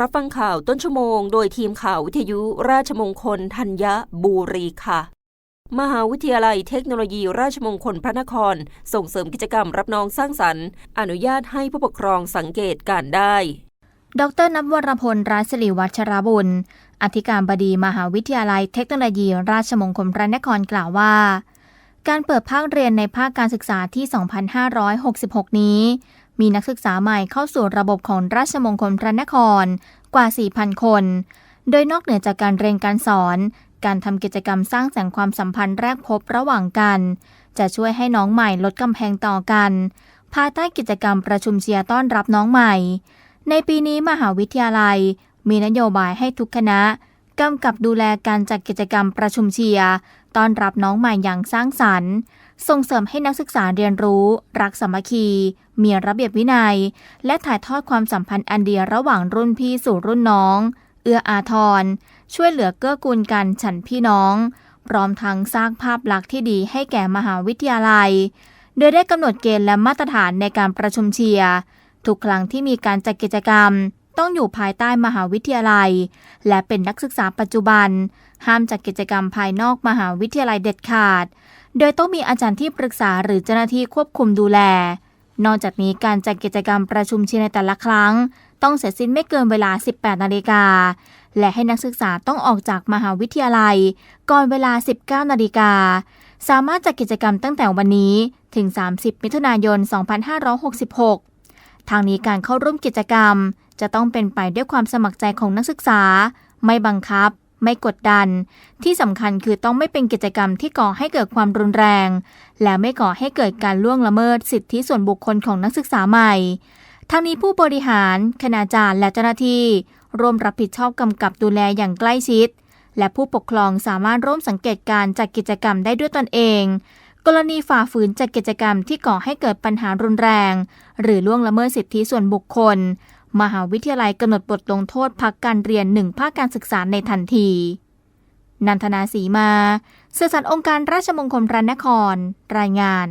รับฟังข่าวต้นชั่วโมง โดยทีมข่าววิทยุราชมงคลธัญบุรีค่ะ มหาวิทยาลัยเทคโนโลยีราชมงคลพระนคร ส่งเสริมกิจกรรมรับน้องสร้างสรรค์ อนุญาตให้ผู้ปกครองสังเกตการได้ ดรนับวรพลรัศรีวัชรบุญ อธิการบดีมหาวิทยาลัยเทคโนโลยีราชมงคลพระนครกล่าวว่า การเปิดภาคเรียนในภาคการศึกษาที่ 2566 นี้ มีนักศึกษาใหม่เข้าสู่ระบบของราชมงคลพระนครกว่า 4,000 คน โดยนอกเหนือจากการเรียนการสอน การทำกิจกรรมสร้างแสงความสัมพันธ์แรกพบระหว่างกัน จะช่วยให้น้องใหม่ลดกำแพงต่อกัน ภายใต้กิจกรรมประชุมเชียร์ต้อนรับน้องใหม่ ในปีนี้มหาวิทยาลัย มีนโยบายให้ทุกคณะ กำกับดูแลการจัดกิจกรรมประชุมเชียร์ต้อนรับน้องใหม่อย่างสร้างสรรค์ ส่งเสริมให้นักศึกษาเรียนรู้ รักสามัคคี มีระเบียบวินัย และถ่ายทอดความสัมพันธ์อันเดียระหว่างรุ่นพี่สู่รุ่นน้อง เอื้ออาทร ช่วยเหลือเกื้อกูลกันฉันพี่น้อง พร้อมทั้งสร้างภาพลักษณ์ที่ดีให้แก่มหาวิทยาลัย โดยได้กำหนดเกณฑ์และมาตรฐานในการประชุมเชียร์ทุกครั้งที่มีการจัดกิจกรรม ต้องอยู่ภายใต้มหาวิทยาลัย และเป็นนักศึกษาปัจจุบัน ห้ามจัดกิจกรรมภายนอกมหาวิทยาลัยเด็ดขาด โดยต้องมีอาจารย์ที่ปรึกษาหรือเจ้าหน้าที่ควบคุมดูแล นอกจากนี้การจัดกิจกรรมประชุมเชียร์ในแต่ละครั้ง ต้องเสร็จสิ้นไม่เกินเวลา 18 นาฬิกา และให้นักศึกษาต้องออกจากมหาวิทยาลัย ก่อนเวลา 19 นาฬิกา สามารถจัดกิจกรรมตั้งแต่วันนี้ถึง 30 มิถุนายน 2566 ทางนี้การเข้าร่วมกิจกรรม จะต้องเป็นไปด้วยความสมัครใจของนักศึกษา ไม่บังคับ ไม่กดดัน ที่สำคัญคือต้องไม่เป็นกิจกรรมที่ก่อให้เกิดความรุนแรง และไม่ก่อให้เกิดการล่วงละเมิดสิทธิส่วนบุคคลของนักศึกษาใหม่ทั้งนี้ผู้บริหาร คณาจารย์และเจ้าหน้าที่ ร่วมรับผิดชอบกำกับดูแลอย่างใกล้ชิด และผู้ปกครองสามารถร่วมสังเกตการจัดกิจกรรมได้ด้วยตนเอง กรณีฝ่าฝืนจัดกิจกรรมที่ก่อให้เกิดปัญหารุนแรง หรือล่วงละเมิดสิทธิส่วนบุคคล มหาวิทยาลัยกำหนดบทลงโทษพักการเรียนหนึ่งภาคการศึกษาในทันที นันทนาสีมาสื่อสารองค์การราชมงคลพระนคร รายงาน